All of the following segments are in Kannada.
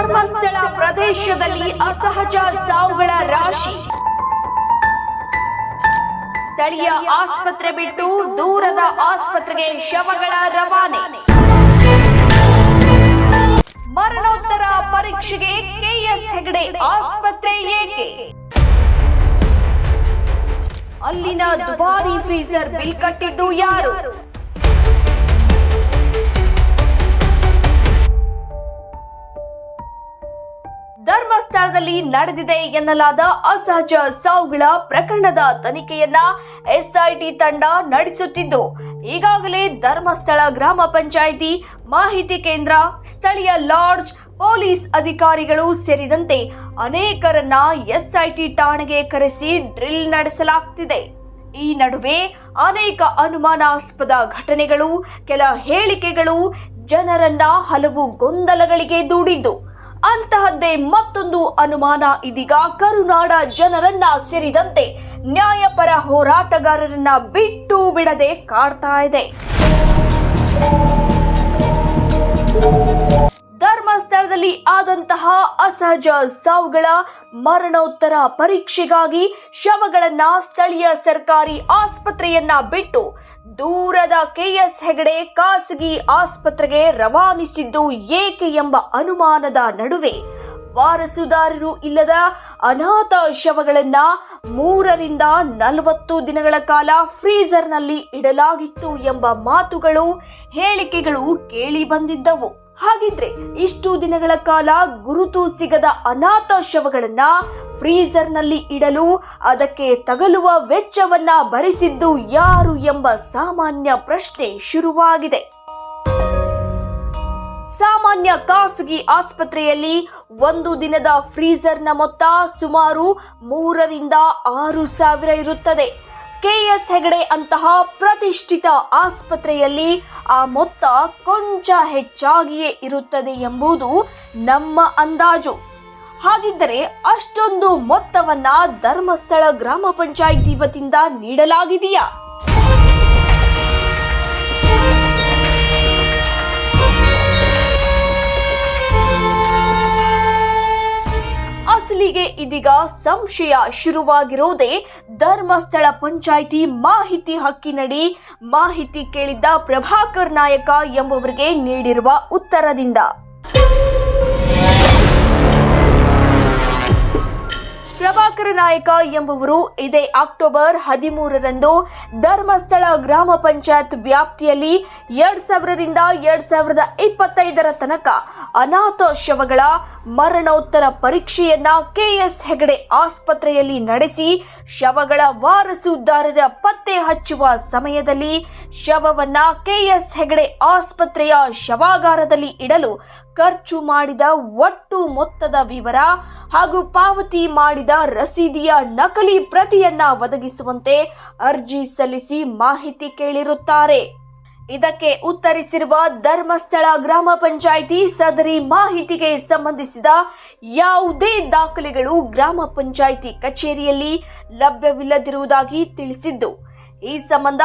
ಧರ್ಮಸ್ಥಳ ಪ್ರದೇಶದಲ್ಲಿ ಅಸಹಜ ಸಾವುಗಳ ರಾಶಿ. ಸ್ಥಳೀಯ ಆಸ್ಪತ್ರೆ ಬಿಟ್ಟು ದೂರದ ಆಸ್ಪತ್ರೆಗೆ ಶವಗಳ ರವಾನೆ. ಮರಣೋತ್ತರ ಪರೀಕ್ಷೆಗೆ ಕೆಎಸ್ ಹೆಗಡೆ ಆಸ್ಪತ್ರೆ ಏಕೆ? ಅಲ್ಲಿನ ದುಬಾರಿ ಫೀಸರ್ ಬಿಲ್ ಕಟ್ಟಿದ್ದು ಯಾರು? ಧರ್ಮಸ್ಥಳದಲ್ಲಿ ನಡೆದಿದೆ ಎನ್ನಲಾದ ಅಸಹಜ ಸಾವುಗಳ ಪ್ರಕರಣದ ತನಿಖೆಯನ್ನ ಎಸ್ಐಟಿ ತಂಡ ನಡೆಸುತ್ತಿದ್ದು, ಈಗಾಗಲೇ ಧರ್ಮಸ್ಥಳ ಗ್ರಾಮ ಪಂಚಾಯಿತಿ, ಮಾಹಿತಿ ಕೇಂದ್ರ, ಸ್ಥಳೀಯ ಲಾಡ್ಜ್, ಪೊಲೀಸ್ ಅಧಿಕಾರಿಗಳು ಸೇರಿದಂತೆ ಅನೇಕರನ್ನ ಎಸ್ಐಟಿ ಠಾಣೆಗೆ ಕರೆಸಿ ಡ್ರಿಲ್ ನಡೆಸಲಾಗ್ತಿದೆ. ಈ ನಡುವೆ ಅನೇಕ ಅನುಮಾನಾಸ್ಪದ ಘಟನೆಗಳು, ಕೆಲ ಹೇಳಿಕೆಗಳು ಜನರನ್ನ ಹಲವು ಗೊಂದಲಗಳಿಗೆ ದೂಡಿದ್ದು. ಅಂತಹದ್ದೇ ಮತ್ತೊಂದು ಅನುಮಾನ ಇದೀಗ ಕರುನಾಡ ಜನರನ್ನ ಸೇರಿದಂತೆ ನ್ಯಾಯಪರ ಹೋರಾಟಗಾರರನ್ನ ಬಿಟ್ಟು ಬಿಡದೆ ಕಾಡ್ತಾ ಇದೆ. ಧರ್ಮಸ್ಥಳದಲ್ಲಿ ಆದಂತಹ ಅಸಹಜ ಸಾವುಗಳ ಮರಣೋತ್ತರ ಪರೀಕ್ಷೆಗಾಗಿ ಶವಗಳನ್ನ ಸ್ಥಳೀಯ ಸರ್ಕಾರಿ ಆಸ್ಪತ್ರೆಯನ್ನ ಬಿಟ್ಟು ದೂರದ ಕೆಎಸ್ ಹೆಗಡೆ ಖಾಸಗಿ ಆಸ್ಪತ್ರೆಗೆ ರವಾನಿಸಿದ್ದು ಏಕೆ ಎಂಬ ಅನುಮಾನದ ನಡುವೆ ವಾರಸುದಾರರು ಇಲ್ಲದ ಅನಾಥ ಶವಗಳನ್ನ ಮೂರರಿಂದ ನಲವತ್ತು ದಿನಗಳ ಕಾಲ ಫ್ರೀಜರ್ನಲ್ಲಿ ಇಡಲಾಗಿತ್ತು ಎಂಬ ಮಾತುಗಳು, ಹೇಳಿಕೆಗಳು ಕೇಳಿ ಬಂದಿದ್ದವು. ಹಾಗಿದ್ರೆ ಇಷ್ಟು ದಿನಗಳ ಕಾಲ ಗುರುತು ಸಿಗದ ಅನಾಥ ಶವಗಳನ್ನ ಫ್ರೀಜರ್ನಲ್ಲಿ ಇಡಲು ಅದಕ್ಕೆ ತಗಲುವ ವೆಚ್ಚವನ್ನ ಭರಿಸಿದ್ದು ಯಾರು ಎಂಬ ಸಾಮಾನ್ಯ ಪ್ರಶ್ನೆ ಶುರುವಾಗಿದೆ. ಖಾಸಗಿ ಆಸ್ಪತ್ರೆಯಲ್ಲಿ ಒಂದು ದಿನದ ಫ್ರೀಜರ್ನ ಮೊತ್ತ ಸುಮಾರು ಮೂರರಿಂದ ಆರು ಸಾವಿರ ಇರುತ್ತದೆ. ಕೆಎಸ್ ಹೆಗಡೆ ಅಂತಹ ಪ್ರತಿಷ್ಠಿತ ಆಸ್ಪತ್ರೆಯಲ್ಲಿ ಆ ಮೊತ್ತ ಕೊಂಚ ಹೆಚ್ಚಾಗಿಯೇ ಇರುತ್ತದೆ ಎಂಬುದು ನಮ್ಮ ಅಂದಾಜು. ಹಾಗಿದ್ದರೆ ಅಷ್ಟೊಂದು ಮೊತ್ತವನ್ನ ಧರ್ಮಸ್ಥಳ ಗ್ರಾಮ ಪಂಚಾಯಿತಿ ವತಿಯಿಂದ ನೀಡಲಾಗಿದೆಯಾ? ಇದೀಗ ಸಂಶಯ ಶುರುವಾಗಿರೋದೇ ಧರ್ಮಸ್ಥಳ ಪಂಚಾಯಿತಿ ಮಾಹಿತಿ ಹಕ್ಕಿನಡಿ ಮಾಹಿತಿ ಕೇಳಿದ್ದ ಪ್ರಭಾಕರ್ ನಾಯಕ ಎಂಬುವರಿಗೆ ನೀಡಿರುವ ಉತ್ತರದಿಂದ. ಪ್ರಭಾಕರ ನಾಯಕ ಎಂಬುವರು ಇದೇ ಅಕ್ಟೋಬರ್ ಹದಿಮೂರರಂದು ಧರ್ಮಸ್ಥಳ ಗ್ರಾಮ ಪಂಚಾಯತ್ ವ್ಯಾಪ್ತಿಯಲ್ಲಿ ಎರಡ್ ಸಾವಿರದಿಂದ ಎರಡ್ ಸಾವಿರದ ಇಪ್ಪತ್ತೈದರ ತನಕ ಅನಾಥ ಶವಗಳ ಮರಣೋತ್ತರ ಪರೀಕ್ಷೆಯನ್ನ ಕೆಎಸ್ ಹೆಗಡೆ ಆಸ್ಪತ್ರೆಯಲ್ಲಿ ನಡೆಸಿ ಶವಗಳ ವಾರಸುದಾರರ ಪತ್ತೆ ಹಚ್ಚುವ ಸಮಯದಲ್ಲಿ ಶವವನ್ನ ಕೆಎಸ್ ಹೆಗಡೆ ಆಸ್ಪತ್ರೆಯ ಶವಾಗಾರದಲ್ಲಿ ಇಡಲು ಖರ್ಚು ಮಾಡಿದ ಒಟ್ಟು ಮೊತ್ತದ ವಿವರ ಹಾಗೂ ಪಾವತಿ ಮಾಡಿದ ರಸೀದಿಯ ನಕಲಿ ಪ್ರತಿಯನ್ನ ಒದಗಿಸುವಂತೆ ಅರ್ಜಿ ಸಲ್ಲಿಸಿ ಮಾಹಿತಿ ಕೇಳಿರುತ್ತಾರೆ. ಇದಕ್ಕೆ ಉತ್ತರಿಸಿರುವ ಧರ್ಮಸ್ಥಳ ಗ್ರಾಮ ಪಂಚಾಯಿತಿ ಸದರಿ ಮಾಹಿತಿಗೆ ಸಂಬಂಧಿಸಿದ ಯಾವುದೇ ದಾಖಲೆಗಳು ಗ್ರಾಮ ಪಂಚಾಯಿತಿ ಕಚೇರಿಯಲ್ಲಿ ಲಭ್ಯವಿಲ್ಲದಿರುವುದಾಗಿ ತಿಳಿಸಿದ್ದು. ಈ ಸಂಬಂಧ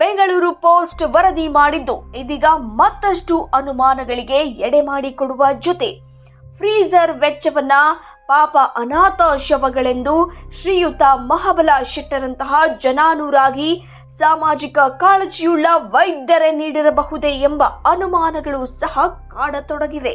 ಬೆಂಗಳೂರು ಪೋಸ್ಟ್ ವರದಿ ಮಾಡಿದ್ದು, ಇದೀಗ ಮತ್ತಷ್ಟು ಅನುಮಾನಗಳಿಗೆ ಎಡೆ ಮಾಡಿಕೊಡುವ ಜೊತೆ. ಫ್ರೀಜರ್ ವೆಚ್ಚವನ್ನ ಪಾಪ ಅನಾಥ ಶವಗಳೆಂದು ಶ್ರೀಯುತ ಮಹಾಬಲ ಶೆಟ್ಟರಂತಹ ಜನಾನೂರಾಗಿ ಸಾಮಾಜಿಕ ಕಾಳಜಿಯುಳ್ಳ ವೈದ್ಯರೇ ನೀಡಿರಬಹುದೇ ಎಂಬ ಅನುಮಾನಗಳು ಸಹ ಕಾಡತೊಡಗಿವೆ.